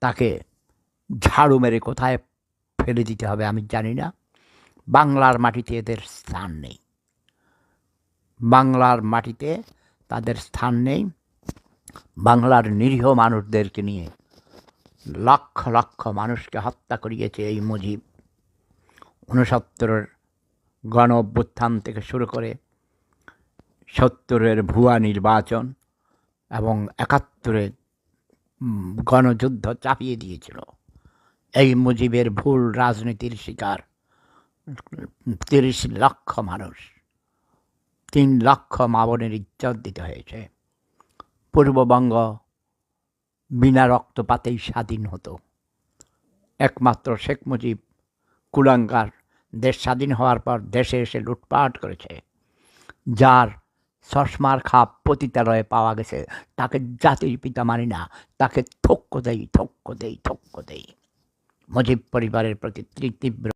তাকে ঝাড়ু মেরে কোথায় ফেলে দিতে হবে আমি জানি না। বাংলার মাটিতে এদের স্থান নেই। বাংলার মাটিতে তাদের স্থান নেই। বাংলার নিরীহ মানুষদেরকে নিয়ে লক্ষ লক্ষ মানুষকে হত্যা করিয়েছে এই মুজিব। উনসত্তরের গণ অভ্যুত্থান থেকে শুরু করে সত্তরের ভুয়া নির্বাচন এবং একাত্তরে উম, গণযুদ্ধ চাপিয়ে দিয়েছিল। এই মুজিবের ভুল রাজনীতির শিকার। তিরিশ লক্ষ মানুষ, তিন লক্ষ মাবনের ইজ্জত দিতে হয়েছে। পূর্ববঙ্গ বিনা রক্তপাতেই স্বাধীন হতো। একমাত্র শেখ মুজিব কুলাঙ্গার দেশ স্বাধীন হওয়ার পর দেশে এসে লুটপাট করেছে, যার চশমার খাপ পতিতালয়ে পাওয়া গেছে। তাকে জাতির পিতা মানি না, তাকে থক্ক দেই থক্ক দেই থক্ক দেই। মজিব পরিবারের প্রতি তীব্র